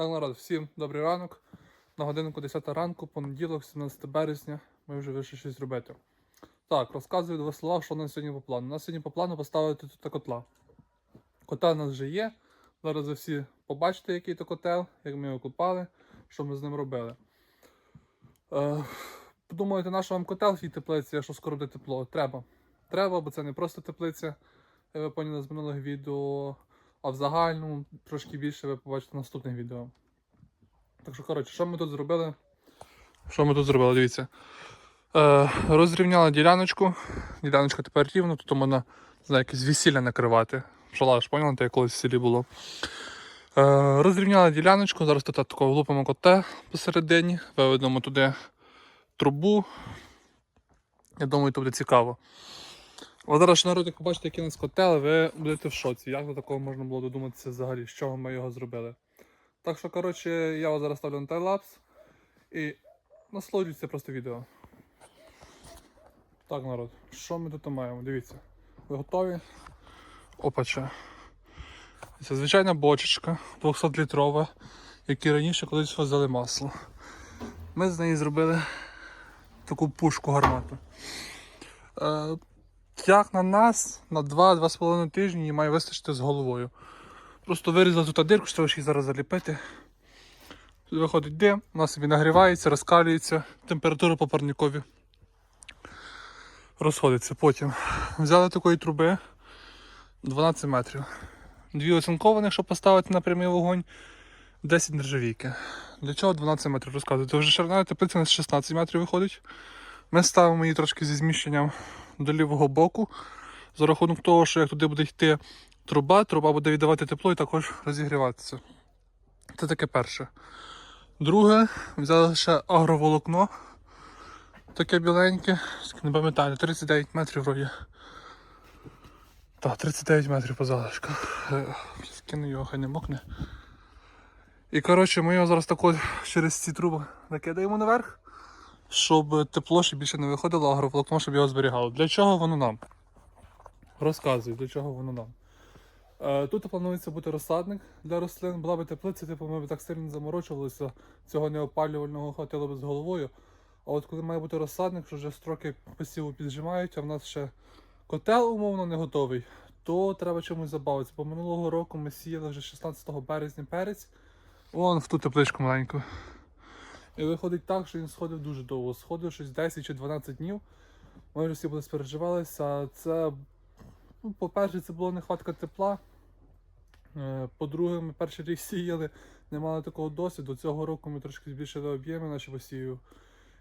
Так, народ, всім добрий ранок. На годинку 10 ранку, понеділок, 17 березня, ми вже вийшли щось робити. Так, розказую два слова, що у нас сьогодні по плану. У нас сьогодні по плану поставити тут котла. Котел у нас вже є. Зараз ви всі побачите, який то котел, як ми його купали, що ми з ним робили. Е, подумаєте, на вам котел в цій теплиці, якщо скоро буде тепло? Треба. Треба, бо це не просто теплиця, як ви поняли з минулих відео, а в загальному трошки більше ви побачите в наступних відео. Так що, коротше, що ми тут зробили? Що ми тут зробили? Дивіться. Е, розрівняли діляночку. Діляночка тепер рівно, тут можна не знаю, весілля накривати. Шалаш, поняли, те колись в селі було. Е, розрівняли діляночку, зараз тут такого лупимо коте посередині, виведемо туди трубу. Я думаю, то буде цікаво. От зараз народ, як побачите, який нас котел, ви будете в шоці. Як до такого можна було додуматися взагалі, з чого ми його зробили. Так що, коротше, я вас зараз ставлю на тайлапс і насолоджуйтеся просто відео. Так, народ, що ми тут маємо? Дивіться. Ви готові? Опача. Це звичайна бочечка 200-літрова, які раніше колись возили масло. Ми з неї зробили таку пушку гармату. Як на нас на 2-2,5 тижні її має вистачити з головою. Просто вирізали тут дирку, що її зараз заліпити. Тут виходить дим, вона собі нагрівається, розкалюється, температура по парникові розходиться. Потім взяли такої труби 12 метрів. Дві оцинкованих, щоб поставити на прямий вогонь, 10 нержавійки. Для чого 12 метрів розказую? Це вже ширина теплиця на 16 метрів виходить. Ми ставимо її трошки зі зміщенням до лівого боку. За рахунок того, що як туди буде йти труба, труба буде віддавати тепло і також розігріватися. Це таке перше. Друге, взяли ще агроволокно. Таке біленьке, не пам'ятаю, 39 метрів вроді. Так, 39 метрів по залишках. Е, Скину його, хай не мокне. І коротше, ми його зараз тако через ці труби накидаємо наверх, щоб тепло ще більше не виходило, агроволокно, щоб його зберігало. Для чого воно нам? Розказую, для чого воно нам. Е, Тут планується бути розсадник для рослин. Була би теплиця, типу ми б так сильно заморочувалися, цього неопалювального хватило би з головою. А от коли має бути розсадник, що вже строки посіву піджимають, а в нас ще котел умовно не готовий, то треба чомусь забавитися. Бо минулого року ми сіяли вже 16 березня перець. Вон в ту тепличку маленьку. І виходить так, що він сходив дуже довго. Сходив щось 10 чи 12 днів. Ми вже всі були спереживалися. Це, ну, по-перше, це була нехватка тепла. Е, По-друге, ми перший рік сіяли, не мали такого досвіду. Цього року ми трошки збільшили об'єми наші посію.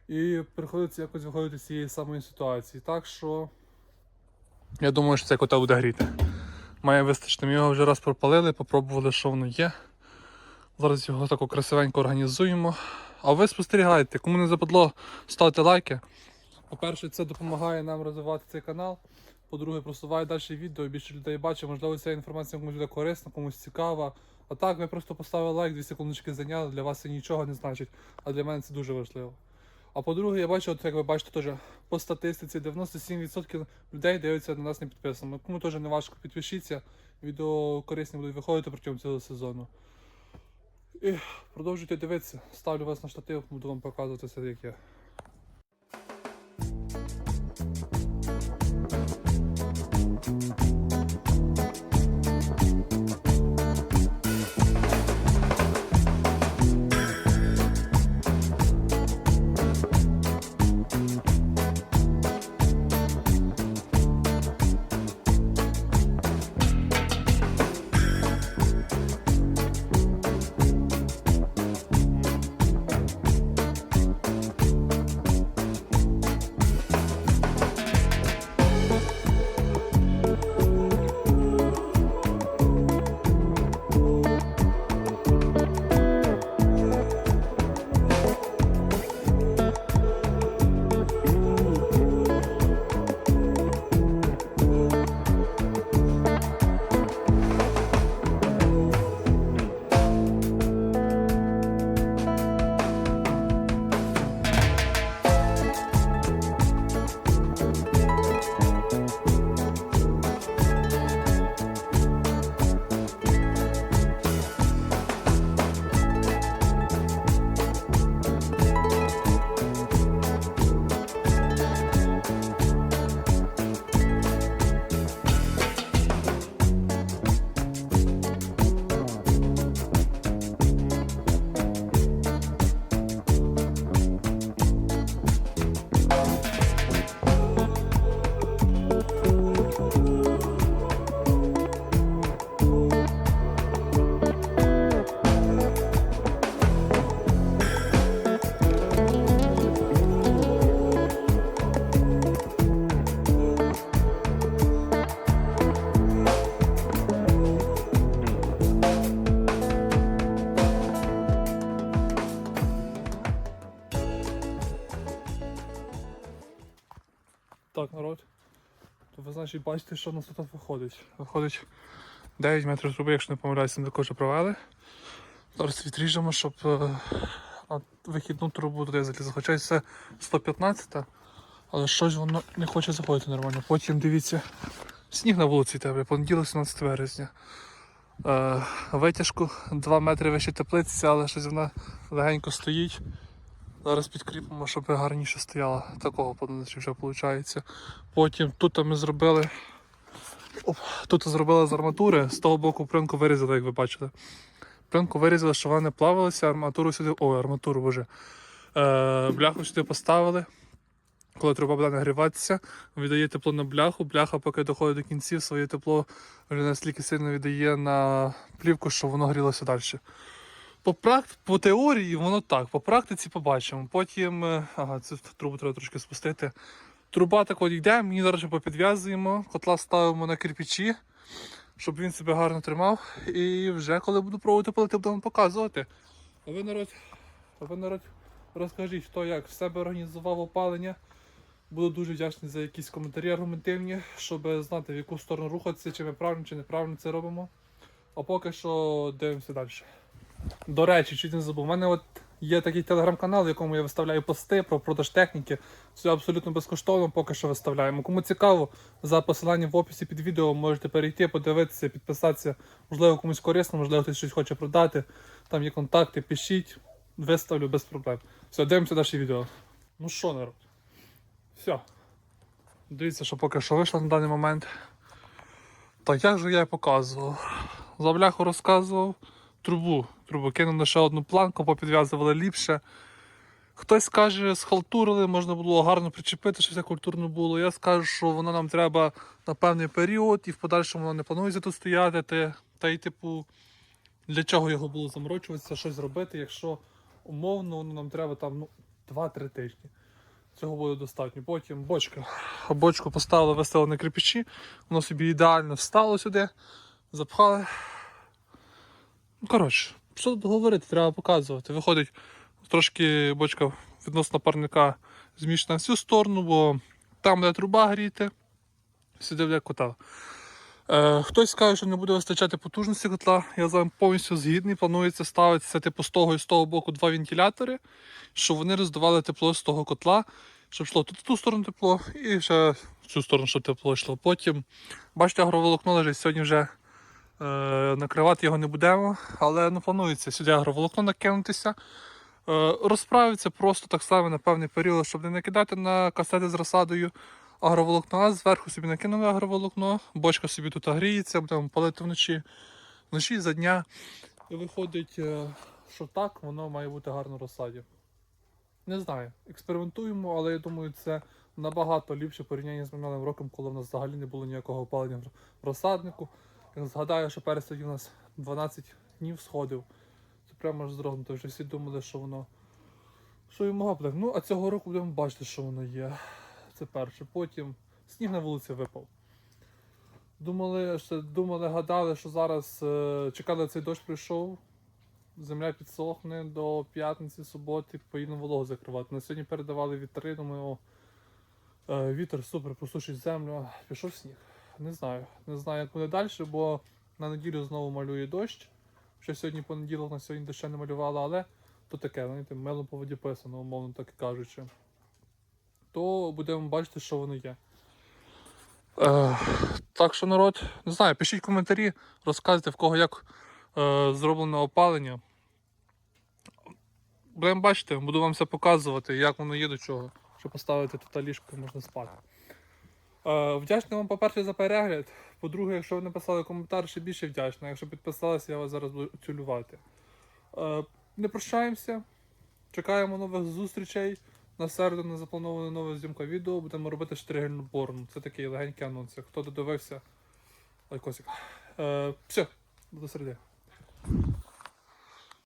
І приходиться якось виходити з цієї самої ситуації. Так що я думаю, що цей котел буде гріти. Має вистачити. Ми його вже раз пропалили, попробували, що воно є. Зараз його так красивенько організуємо. А ви спостерігайте, кому не западло, ставте лайки. По-перше, це допомагає нам розвивати цей канал. По-друге, просуває далі відео, більше людей бачить. Можливо, ця інформація комусь буде корисна, комусь цікава. А так, ви просто поставили лайк, 2 секундочки зайняли, для вас це нічого не значить, а для мене це дуже важливо. А по-друге, я бачу, от як ви бачите, теж по статистиці 97% людей дивляться на нас не підписано. Кому теж не важко, підпишіться. Відео корисні будуть виходити протягом цього сезону. І продовжуйте дивитися. Ставлю вас на штатив, буду вам показувати все, як є. Значить бачите, що у нас тут виходить. Виходить 9 метрів труби, якщо не помиляюся, ми також провели. Зараз відріжемо, щоб е, на вихідну трубу туди залізти. Хоча це 115, але щось воно не хоче заходити нормально. Потім дивіться, сніг на вулиці тебе, понеділок 17 березня. Е, витяжку 2 метри вище теплиці, але щось вона легенько стоїть. Зараз підкріпимо, щоб гарніше стояла. Такого подачі вже виходить. Потім тут ми зробили. Оп, тут зробили з арматури, з того боку пленку вирізали, як ви бачили. Пленку вирізали, щоб вона не плавалася, арматуру сюди. Ой, арматуру боже. Е, бляху сюди поставили. Коли труба буде нагріватися, віддає тепло на бляху. Бляха, поки доходить до кінців, своє тепло вже настільки сильно віддає на плівку, що воно грілося далі. По, практ... по теорії воно так, по практиці побачимо. Потім. е, Ага, цю трубу треба трошки спустити. Труба так от йде, її зараз попідв'язуємо, котла ставимо на кирпичі, щоб він себе гарно тримав. І вже коли буду пробувати палити, будемо показувати. А ви народ, а ви народ, розкажіть, хто як в себе організував опалення. Буду дуже вдячний за якісь коментарі аргументивні, щоб знати, в яку сторону рухатися, чи ми правильно, чи неправильно це робимо. А поки що дивимося далі. До речі, чуть не забув. У мене от є такий телеграм-канал, в якому я виставляю пости про продаж техніки. Все абсолютно безкоштовно, поки що виставляємо. Кому цікаво, за посиланням в описі під відео можете перейти, подивитися, підписатися. Можливо, комусь корисно, можливо, хтось щось хоче продати. Там є контакти, пишіть, виставлю без проблем. Все, дивимося далі відео. Ну що, народ? Все. Дивіться, що поки що вийшло на даний момент. Так як же я показував? За бляху розказував трубу. Трубу кинули ще одну планку, попідв'язували ліпше. Хтось скаже, схалтурили, можна було гарно причепити, щоб все культурно було. Я скажу, що воно нам треба на певний період і в подальшому воно не планується тут стояти. Та, й типу, для чого його було заморочуватися, щось зробити, якщо умовно воно нам треба там ну, 2-3 тижні. Цього буде достатньо. Потім бочка. Бочку поставили, виставили на кріпічі, воно собі ідеально встало сюди, запхали. Ну, коротше, що тут говорити, треба показувати. Виходить, трошки бочка відносно парника зміщена в цю сторону, бо там де труба гріти, сюди буде котел. Е, хтось скаже, що не буде вистачати потужності котла. Я з вами повністю згідний. Планується ставитися типу з того і з того боку два вентилятори, щоб вони роздавали тепло з того котла, щоб йшло тут в ту сторону тепло і ще в цю сторону, щоб тепло йшло. Потім, бачите, агроволокно лежить сьогодні вже. Е, накривати його не будемо, але ну, планується сюди агроволокно накинутися. Е, розправиться просто так само на певний період, щоб не накидати на касети з розсадою агроволокно, а зверху собі накинули агроволокно, бочка собі тут гріється, будемо палити вночі, вночі за дня. І виходить, е, що так, воно має бути гарно в розсаді. Не знаю, експериментуємо, але я думаю, це набагато ліпше порівняння з минулим роком, коли в нас взагалі не було ніякого опалення в розсаднику. Згадаю, що перець тоді у нас 12 днів сходив. Це прямо аж зрогнуто. Вже всі думали, що воно. Що і могло. Ну, а цього року будемо бачити, що воно є. Це перше. Потім сніг на вулиці випав. Думали, що, думали, гадали, що зараз е, чекали, цей дощ прийшов. Земля підсохне до п'ятниці, суботи, поїдемо вологу закривати. На сьогодні передавали вітри, думаю, о, е, вітер супер, посушить землю. Пішов сніг. Не знаю. Не знаю, як буде далі, бо на неділю знову малює дощ. Ще сьогодні понеділок, на сьогодні доща не малювала, але то таке, знаєте, мелом по воді писано, умовно так кажучи. То будемо бачити, що воно є. Е, так що, народ, не знаю, пишіть коментарі, розказуйте, в кого як е, зроблено опалення. Будемо бачити, буду вам все показувати, як воно є до чого, щоб поставити тут ліжко, можна спати. Е, вдячний вам, по-перше, за перегляд. По-друге, якщо ви написали коментар, ще більше вдячний. Якщо підписалися, я вас зараз буду цілювати. Е, не прощаємося. Чекаємо нових зустрічей. На середу не запланована нова зйомка відео. Будемо робити штригельну борну. Це такий легенький анонс. Хто додивився, лайкосик. Е, все, до середи.